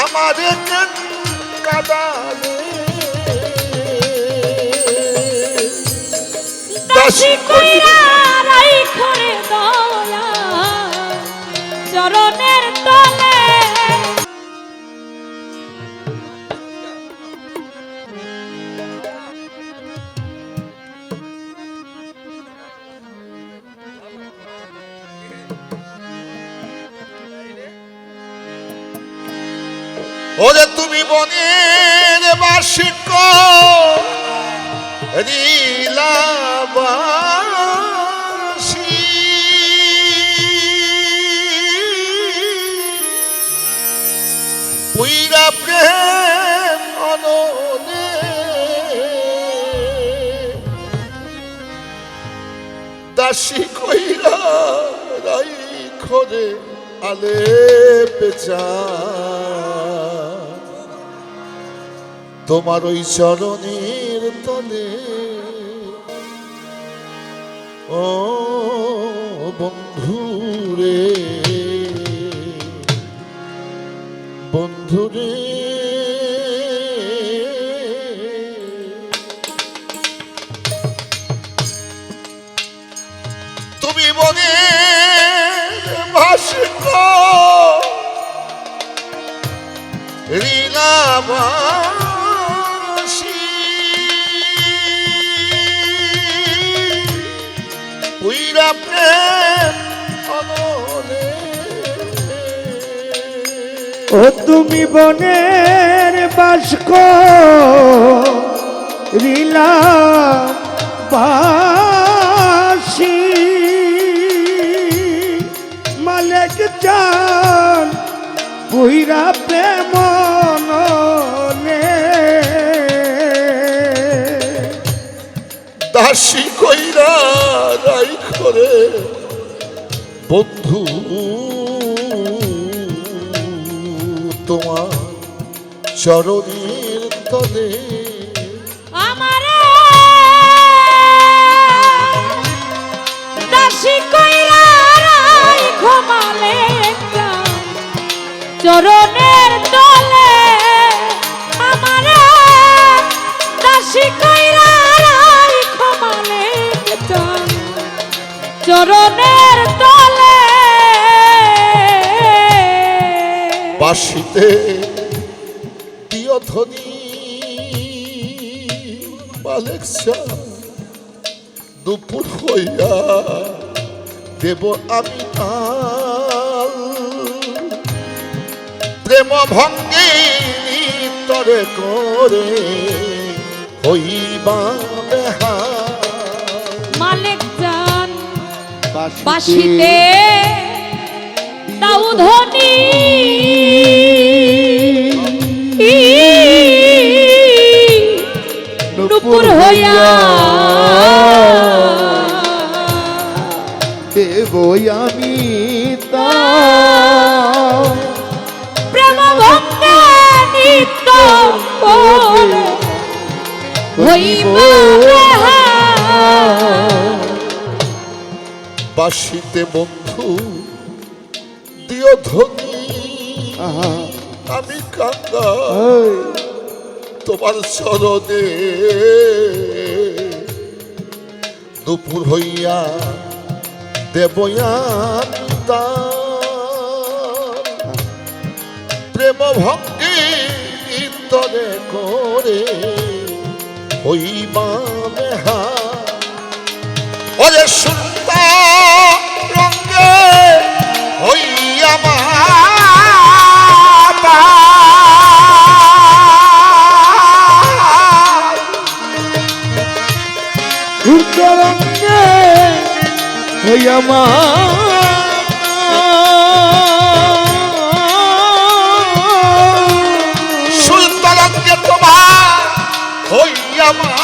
আমারে কাদালে। দাসী কইরা রাইখো রে দয়া ওরে তুমি বনের বার্ষিক প্রেম অননে কইরা রাই খরে আলে পেচা তোমার ওই চরণের তলে। ও বন্ধুরে বন্ধুরে। তুমি মনে ভাস্ক লীলাবাসী ও তুমি বনের বাস রিলা বন্ধু তোমার চরণের তলে চরণের তলে আমারে দাসী কইরা চরণের তলে। বাসিতে প্রিয় ধ্বনি বালেকসা দুপুর হইয়া দেব আমি প্রেম ভঙ্গে তরে করে হইবা মালিক বাসিতে দাউ ধনি। নুপুর হইয়া দেবই আমি তা? প্রেম নিত্য হইব বাসিতে বন্ধু দিও আহা আমি কাঙ্গা তোমার চরণে। দুপুর হইয়া দেবয়ান প্রেম ভক্তি তরে করে হইবা বেহা ওরে সুন্দর রঙ্গে হইয়া মাতা। উত্তরঙ্গে হইয়া মা। সুন্দরঙ্গে তোমার হইয়া মাতা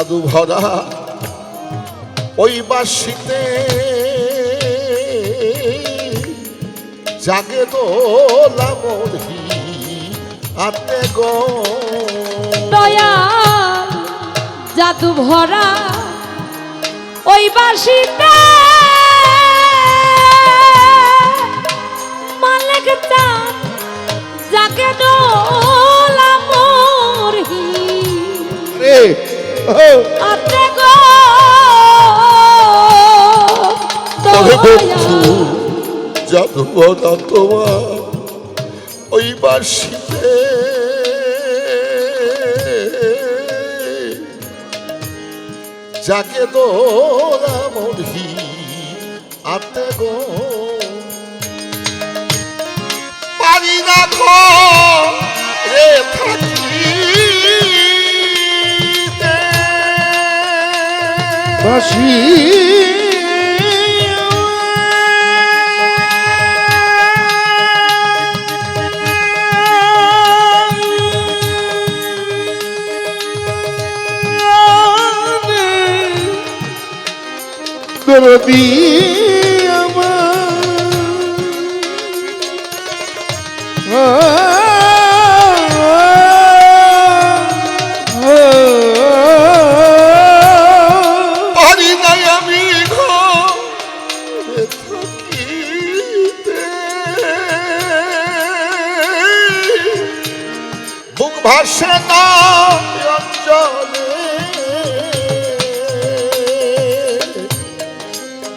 জাদু ভরা ওই বাসিতে জাগে দোলা মরহি আতে গো। দয়া জাদু ভরা ওই বাসিতে। মালিক যাকে দোলা তবে বন্ধু তোমার ওই বাসিতে জাগে দোলা মরহি আতে গো পারি রাখো রে বাসি দরদি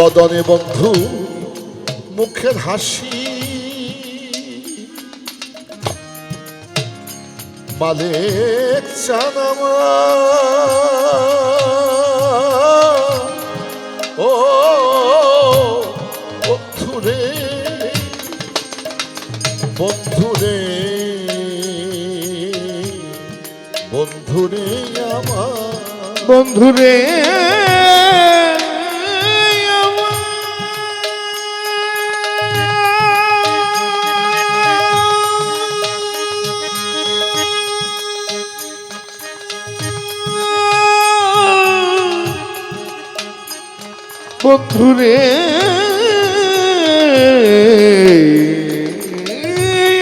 বদনে বন্ধু মুখের হাসি। মালিক চানামা ও বন্ধুরে বন্ধুরে বন্ধুরে আমার। বন্ধুরে বন্ধুরে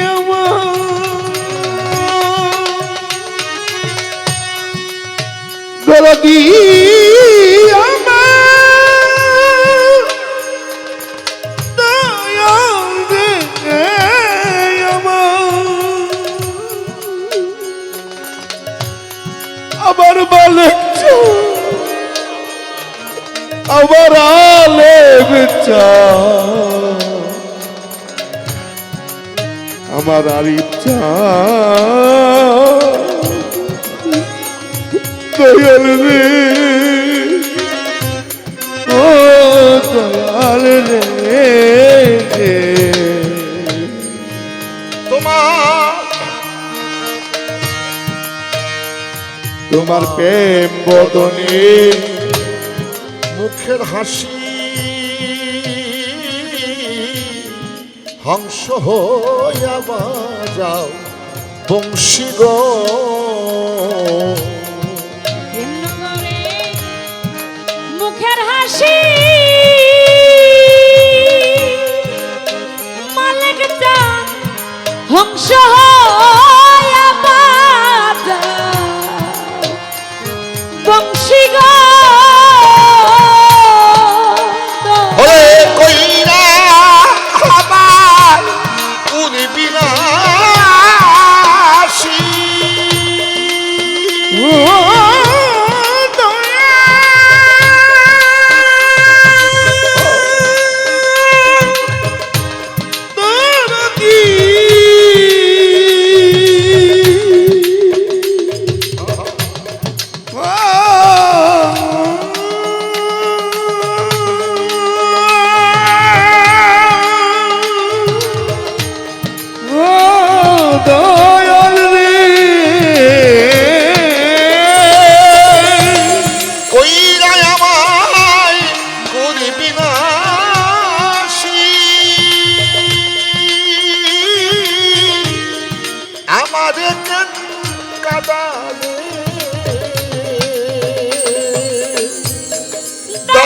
আমার। আবার আলে বেচা আমার ইচ্ছা। দয়াল রে। ও দয়াল রে। তোমার তোমার প্রেম বদনে মুখের হাসি হংস হইয়া বাজাও বংশী গো। মুখের হাসি। হংস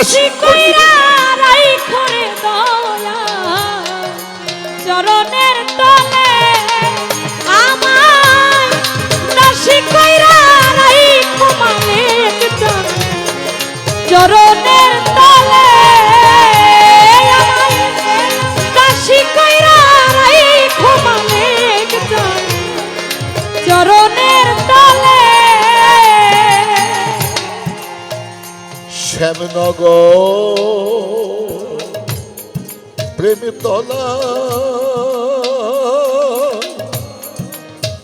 দাসী কইরা রাই করে দয়া। চরণের তলে আমায় দাসী কইরা রাই মালিক চরণের শ্যামনগর প্রেমে তলা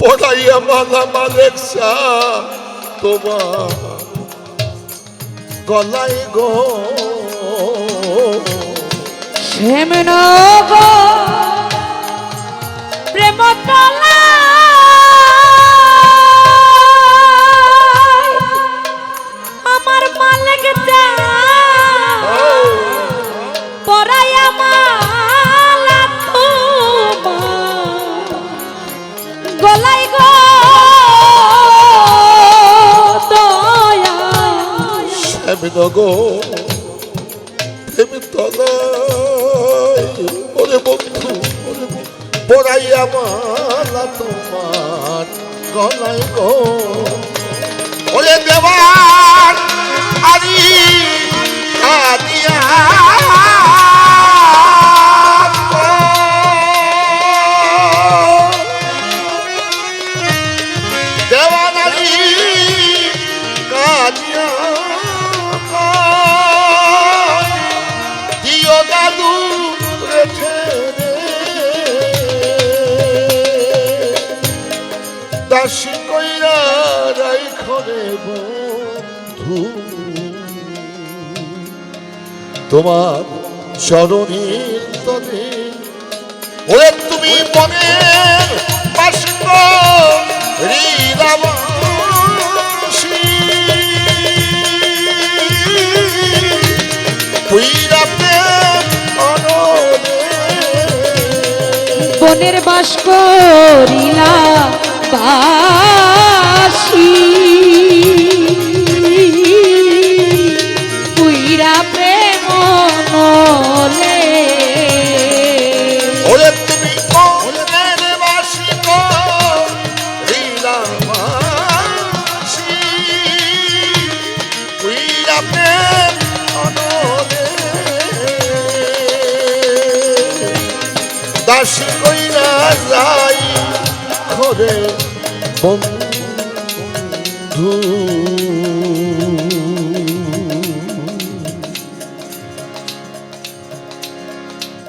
পড়াইয়া মালা মালেক তোমার গলাই গো। শ্যামনগ প্রেমতলা আমার প্রেমে তলা ওরে বন্ধু ওরে পড়াইয়া মালা তোমার গলায় গো। ওরে দেওয়ার আরি তোমার চরণের তলে। ওরে তুমি মনের অনলে। বনের বাস করিলা বাসি। খরে বন্ধু।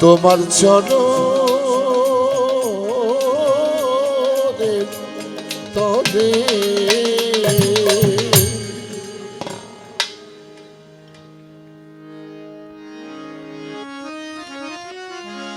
তোমার চল তলে